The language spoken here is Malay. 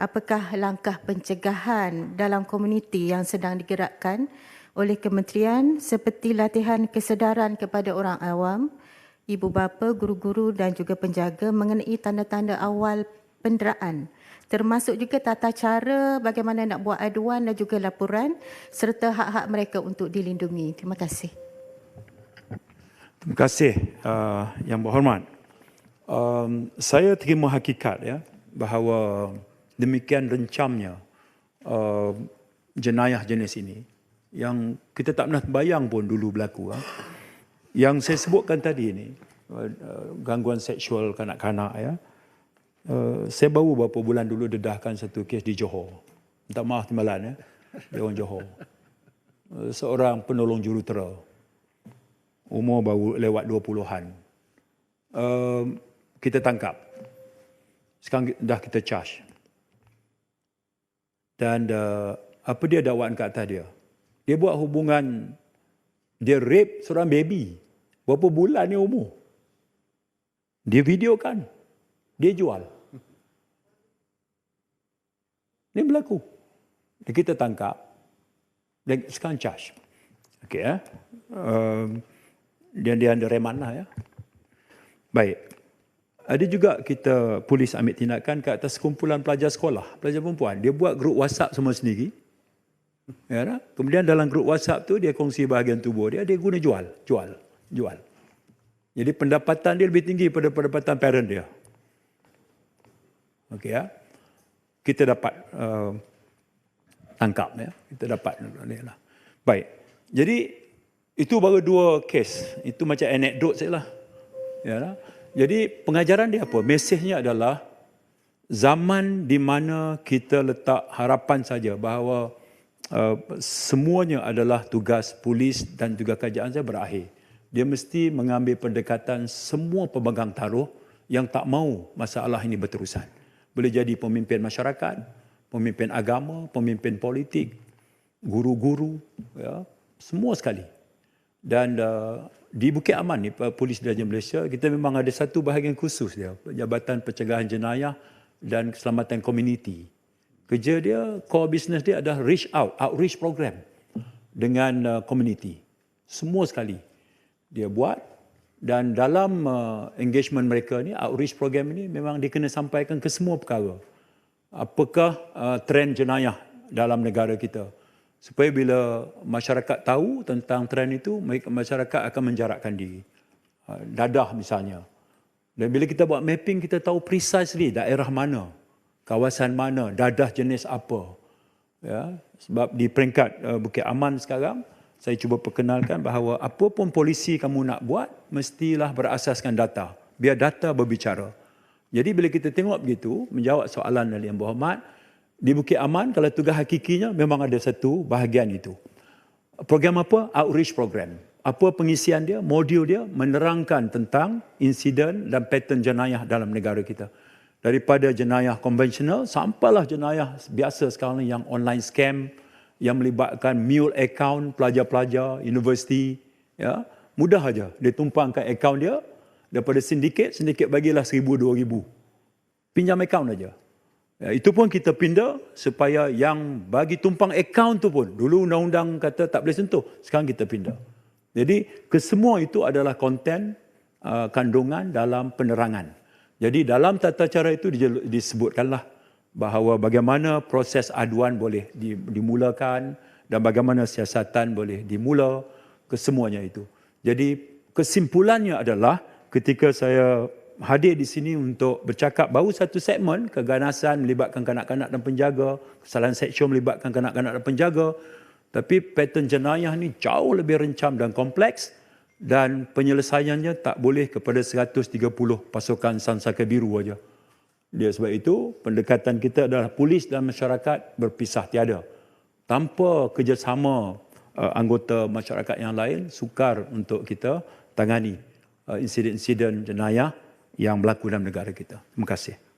apakah langkah pencegahan dalam komuniti yang sedang digerakkan oleh kementerian seperti latihan kesedaran kepada orang awam, ibu bapa, guru-guru dan juga penjaga mengenai tanda-tanda awal penderaan termasuk juga tata cara bagaimana nak buat aduan dan juga laporan serta hak-hak mereka untuk dilindungi. Terima kasih. Terima kasih uh, Yang Berhormat. Um, saya terima hakikat ya bahawa demikian rencamnya uh, jenayah jenis ini yang kita tak pernah bayang pun dulu berlaku. Uh. Yang saya sebutkan tadi ini, uh, gangguan seksual kanak-kanak ya, Uh, saya baru beberapa bulan dulu dedahkan satu kes di Johor. Minta maaf timbalan ya. Dia orang Johor. Uh, seorang penolong jurutera. Umur baru lewat 20-an. Uh, kita tangkap. Sekarang dah kita charge. Dan uh, apa dia dakwaan ke atas dia? Dia buat hubungan, dia rape seorang baby. Berapa bulan ni umur? Dia videokan. kan? dia jual. Ini berlaku. Dan kita tangkap dan sekarang charge. Okey ya. Um, dan dia ada reman lah ya. Baik. Ada juga kita polis ambil tindakan ke atas kumpulan pelajar sekolah, pelajar perempuan. Dia buat grup WhatsApp semua sendiri. Ya, tak? Kemudian dalam grup WhatsApp tu dia kongsi bahagian tubuh dia, dia guna jual, jual, jual. Jadi pendapatan dia lebih tinggi pada pendapatan parent dia. Okey ya. Kita dapat uh, tangkap ya. Kita dapat lah. Baik. Jadi itu baru dua kes. Itu macam anekdot sajalah. Ya lah. Jadi pengajaran dia apa? Mesejnya adalah zaman di mana kita letak harapan saja bahawa uh, semuanya adalah tugas polis dan juga kerajaan saya berakhir. Dia mesti mengambil pendekatan semua pemegang taruh yang tak mau masalah ini berterusan boleh jadi pemimpin masyarakat, pemimpin agama, pemimpin politik, guru-guru, ya, semua sekali. Dan uh, di Bukit Aman ni, Polis Diraja Malaysia, kita memang ada satu bahagian khusus dia, Jabatan Pencegahan Jenayah dan Keselamatan Komuniti. Kerja dia, core business dia adalah reach out, outreach program dengan uh, komuniti. Semua sekali dia buat dan dalam uh, engagement mereka ni outreach program ini memang dia kena sampaikan ke semua perkara apakah uh, trend jenayah dalam negara kita supaya bila masyarakat tahu tentang trend itu masyarakat akan menjarakkan diri uh, dadah misalnya dan bila kita buat mapping kita tahu precisely daerah mana kawasan mana dadah jenis apa ya sebab di peringkat uh, Bukit Aman sekarang saya cuba perkenalkan bahawa apa pun polisi kamu nak buat, mestilah berasaskan data. Biar data berbicara. Jadi bila kita tengok begitu, menjawab soalan dari Yang Berhormat, di Bukit Aman, kalau tugas hakikinya, memang ada satu bahagian itu. Program apa? Outreach program. Apa pengisian dia? Modul dia menerangkan tentang insiden dan pattern jenayah dalam negara kita. Daripada jenayah konvensional, sampailah jenayah biasa sekarang yang online scam, yang melibatkan mule account pelajar-pelajar universiti ya mudah aja dia tumpangkan account dia daripada sindiket sindiket bagilah seribu dua ribu pinjam account aja itu pun kita pindah supaya yang bagi tumpang account tu pun dulu undang-undang kata tak boleh sentuh sekarang kita pindah jadi kesemua itu adalah konten uh, kandungan dalam penerangan jadi dalam tata cara itu disebutkanlah bahawa bagaimana proses aduan boleh dimulakan dan bagaimana siasatan boleh dimula kesemuanya itu. Jadi kesimpulannya adalah ketika saya hadir di sini untuk bercakap. Baru satu segmen keganasan melibatkan kanak-kanak dan penjaga, kesalahan seksual melibatkan kanak-kanak dan penjaga, tapi pattern jenayah ni jauh lebih rencam dan kompleks. Dan penyelesaiannya tak boleh kepada 130 pasukan Sansaka Biru saja. Dia sebab itu pendekatan kita adalah polis dan masyarakat berpisah tiada. Tanpa kerjasama uh, anggota masyarakat yang lain sukar untuk kita tangani uh, insiden-insiden jenayah yang berlaku dalam negara kita. Terima kasih.